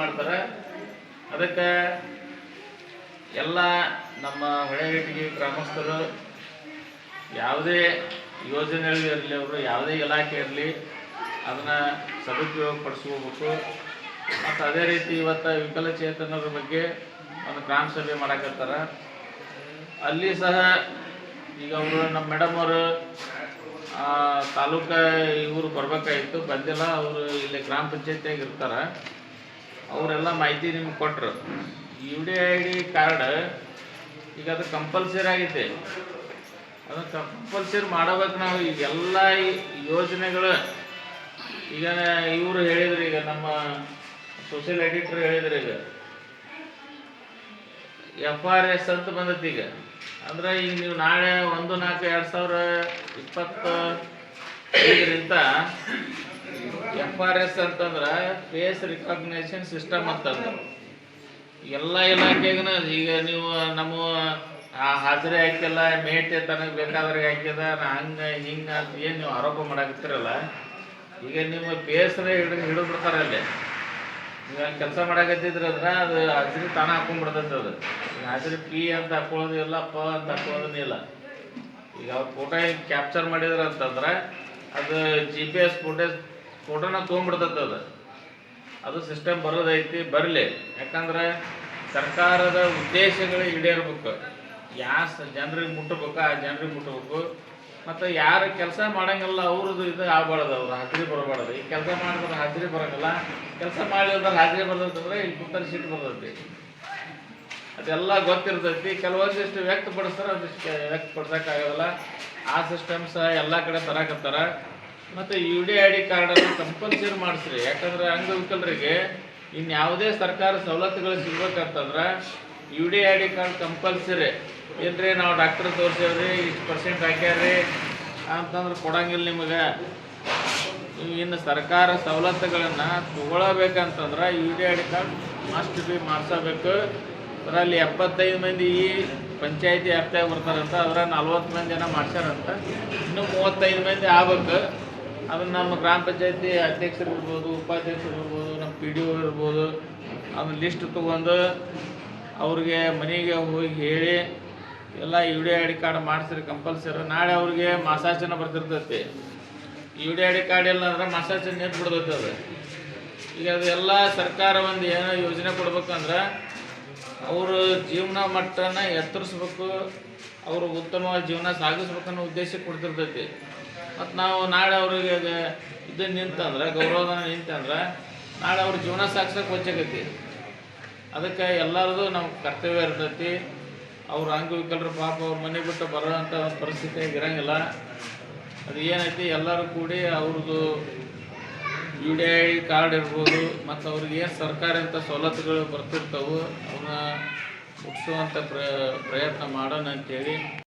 ಮಾಡ್ತಾರೆ. ಅದಕ್ಕೆ ಎಲ್ಲ ನಮ್ಮ ಹೊಳೆಗಟ್ಟಿಗೆ ಗ್ರಾಮಸ್ಥರು ಯಾವುದೇ ಯೋಜನೆಗಳು ಇರಲಿ, ಅವರು ಯಾವುದೇ ಇಲಾಖೆ ಇರಲಿ, ಅದನ್ನು ಸದುಪಯೋಗ ಪಡಿಸ್ಕೋಬೇಕು. ಮತ್ತು ಅದೇ ರೀತಿ ಇವತ್ತು ವಿಕಲಚೇತನರ ಬಗ್ಗೆ ಒಂದು ಗ್ರಾಮ ಸಭೆ ಮಾಡಕತ್ತಾರ. ಅಲ್ಲಿ ಸಹ ಈಗ ಅವರು ನಮ್ಮ ಮೇಡಮ್ ಅವರು ತಾಲೂಕ ಇವರು ಬರಬೇಕಾಗಿತ್ತು. ಬಂದಿಲ್ಲ, ಅವರು ಇಲ್ಲಿ ಗ್ರಾಮ ಪಂಚಾಯತಿಯಾಗಿ ಇರ್ತಾರೆ. ಅವರೆಲ್ಲ ಮಾಹಿತಿ ನಿಮ್ಗೆ ಕೊಟ್ಟರು U D I D card ಈಗ ಅದು ಕಂಪಲ್ಸರಿ ಆಗೈತೆ. ಅದು ಕಂಪಲ್ಸರಿ ಮಾಡಬೇಕು ನಾವು ಈಗ ಎಲ್ಲ ಯೋಜನೆಗಳು. ಈಗ ಇವರು ಹೇಳಿದ್ರು ಈಗ ನಮ್ಮ ಸೋಷಿಯಲ್ ಎಡಿಟರ್ ಹೇಳಿದ್ರು ಈಗ. ಎಫ್ ಆರ್ ಎಸ್ ಅಂತ ಬಂದೈತಿ ಈಗ. ಅಂದ್ರೆ ಈಗ ನೀವು ನಾಳೆ ಒಂದು ನಾಲ್ಕು ಎರಡು ಸಾವಿರ ಇಪ್ಪತ್ತ ಐದರಿಂದ ಎಫ್ ಆರ್ ಎಸ್ ಅಂತಂದ್ರೆ ಫೇಸ್ ರಿಕಾಗ್ನೇಷನ್ ಸಿಸ್ಟಮ್ ಅಂತಂದ್ರೆ. ಎಲ್ಲ ಇಲಾಖೆಗೂ ಈಗ ನೀವು ನಮ್ಮ ಹಾಜರಿ ಹಾಕಿಲ್ಲ ಮೇಟೆ ತನಗೆ ಬೇಕಾದ್ರೆ ಹಾಕಿದ ನಾ ಹಂಗೆ, ಹಿಂಗೆ ಅಂತ ಏನು ನೀವು ಆರೋಪ ಮಾಡಾಕತ್ತೀರಲ್ಲ, ಈಗ ನಿಮ್ಮ ಬೇಸರ ಹಿಡಿದು ಹಿಡಿದು ಬಿಡ್ತಾರೆ ಅಲ್ಲಿ. ನೀವು ಕೆಲಸ ಮಾಡಾಕತ್ತಿದ್ರೆ ಅಂದ್ರೆ ಅದು ಹಾಜರಿ ತಾನ ಹಾಕೊಂಡ್ಬಿಡ್ತೈತೆ ಅದು. ಹಾಜರಿ ಪಿ ಅಂತ ಹಾಕೊಳ್ಳೋದು ಇಲ್ಲ ಪ ಅಂತ ಹಾಕೊಳ್ಳೋದನ್ನ ಇಲ್ಲ. ಈಗ ಅವ್ರು ಫೋಟೋ ಕ್ಯಾಪ್ಚರ್ ಮಾಡಿದ್ರೆ ಅಂತಂದ್ರೆ ಅದು ಜಿ ಪಿ ಎಸ್ ಫೋಟೇಜ್ ಫೋಟೋನ ತೊಗೊಂಡ್ಬಿಡ್ತದ ಅದು. ಅದು ಸಿಸ್ಟಮ್ ಬರೋದೈತಿ, ಬರಲಿ. ಯಾಕಂದ್ರೆ ಸರ್ಕಾರದ ಉದ್ದೇಶಗಳು ಈಡೇರ್ಬೇಕು. ಯಾ ಜನರಿಗೆ ಮುಟ್ಟಬೇಕು ಆ ಜನರಿಗೆ ಮುಟ್ಟಬೇಕು ಮತ್ತು ಯಾರು ಕೆಲಸ ಮಾಡಂಗಿಲ್ಲ, ಅವ್ರದ್ದು ಇದು ಆಗ್ಬಾರ್ದು, ಅವ್ರು ಹಾಜರಿ ಬರಬಾರ್ದು. ಈ ಕೆಲಸ ಮಾಡಿದ್ರೆ ಹಾಜರಿ ಬರೋಂಗಿಲ್ಲ, ಕೆಲಸ ಮಾಡಿದ್ರೆ ಹಾಜರಿ ಬರ್ತದಂದ್ರೆ ಇಲ್ಲಿ ಕುತ್ತಲ್ಲಿ ಸೀಟ್ ಬರ್ತೈತಿ. ಅದೆಲ್ಲ ಗೊತ್ತಿರ್ತೈತಿ. ಕೆಲವೊಂದಿಷ್ಟು ವ್ಯಕ್ತಪಡಿಸ್ತಾರೆ ಅದಿಷ್ಟು ವ್ಯಕ್ತಪಡಿಸೋಕ್ಕಾಗೋದಿಲ್ಲ ಆ ಸಿಸ್ಟಮ್ ಸಹ ಎಲ್ಲ ಕಡೆ ತರಾಕತ್ತಾರ ಮತ್ತು ಯು ಡಿ ಐ ಡಿ ಕಾರ್ಡನ್ನು ಕಂಪಲ್ಸರಿ ಮಾಡಿಸ್ರಿ. ಯಾಕಂದ್ರೆ ಅಂಗವಿಕಲರಿಗೆ ಇನ್ಯಾವುದೇ ಸರ್ಕಾರ ಸವಲತ್ತುಗಳು ಸಿಗ್ಬೇಕಂತಂದ್ರೆ U D I D card compulsory ಏನ್ರಿ ನಾವು ಡಾಕ್ಟರ್ ತೋರಿಸಿವ್ರಿ, ಇಷ್ಟು ಪರ್ಸೆಂಟ್ ಹಾಕ್ಯಾರ್ರಿ ಅಂತಂದ್ರೆ ಕೊಡಂಗಿಲ್ಲ ನಿಮಗೆ. ಇನ್ನು ಸರ್ಕಾರ ಸವಲತ್ತುಗಳನ್ನು ತಗೊಳ್ಳಬೇಕಂತಂದ್ರೆ U D I D card must be ಮಾಡಿಸಬೇಕು. ಅದರಲ್ಲಿ ಎಪ್ಪತ್ತೈದು ಮಂದಿ ಈ ಪಂಚಾಯತಿ ವ್ಯಾಪ್ತಿಯಾಗಿ ಬರ್ತಾರಂತ ಅದ್ರ ನಲ್ವತ್ತು ಮಂದಿ ಜನ ಮಾಡ್ಸ್ಯಾರಂತ, ಇನ್ನು ಮೂವತ್ತೈದು ಮಂದಿ ಆಗ್ಬೇಕು. ಅದನ್ನ ನಮ್ಮ ಗ್ರಾಮ ಪಂಚಾಯತಿ ಅಧ್ಯಕ್ಷರು ಇರ್ಬೋದು, ಉಪಾಧ್ಯಕ್ಷರು ಇರ್ಬೋದು, ನಮ್ಮ ಪಿ ಡಿ ಒ ಇರ್ಬೋದು, ಅದನ್ನ ಲಿಸ್ಟ್ ತೊಗೊಂಡು ಅವ್ರಿಗೆ ಮನೆಗೆ ಹೋಗಿ ಹೇಳಿ ಎಲ್ಲ U D I D card ಮಾಡಿಸ್ರಿ compulsory ನಾಳೆ ಅವ್ರಿಗೆ ಮಾಸಾಚನ ಬರ್ತಿರ್ತೈತಿ U D I D card ಇಲ್ಲ ಅಂದ್ರೆ ಮಾಸಾಚನ ನಿಂತು ಬಿಡ್ತೈತೆ ಅದು. ಈಗ ಅದೆಲ್ಲ ಸರ್ಕಾರ ಒಂದು ಏನೋ ಯೋಜನೆ ಕೊಡ್ಬೇಕಂದ್ರೆ ಅವರು ಜೀವನ ಮಟ್ಟನ ಎತ್ತರಿಸ್ಬೇಕು, ಅವರು ಉತ್ತಮವಾದ ಜೀವನ ಸಾಗಿಸ್ಬೇಕನ್ನೋ ಉದ್ದೇಶ ಕೊಡ್ತಿರ್ತೈತಿ. ಮತ್ತು ನಾವು ನಾಳೆ ಅವ್ರಿಗೆ ಇದು ನಿಂತಂದ್ರೆ, ಗೌರವಧನ ನಿಂತಂದ್ರೆ, ನಾಳೆ ಅವ್ರ ಜೀವನ ಸಾಗಿಸೋಕೆ ವಚ್ಚಾಗೈತಿ ಅದಕ್ಕೆ ಎಲ್ಲರದು ನಮ್ಮ ಕರ್ತವ್ಯ ಇರ್ತೈತಿ. ಅವ್ರ ಅಂಗವಿಕಲರು ಪಾಪ ಅವ್ರ ಮನೆ ಬಿಟ್ಟು ಬರೋಂಥ ಒಂದು ಪರಿಸ್ಥಿತಿ ಇರಂಗಿಲ್ಲ ಅದು ಏನೈತಿ, ಎಲ್ಲರೂ ಕೂಡಿ ಅವ್ರದ್ದು ಯು ಡಿ ಐ ಕಾರ್ಡ್ ಇರ್ಬೋದು, ಮತ್ತು ಅವ್ರಿಗೆ ಏನು ಅಂತ ಸವಲತ್ತುಗಳು ಬರ್ತಿರ್ತವೆ ಅವನ್ನ ಮುಗಿಸುವಂಥ ಪ್ರ, ಪ್ರಯತ್ನ ಮಾಡೋಣ ಅಂತೇಳಿ.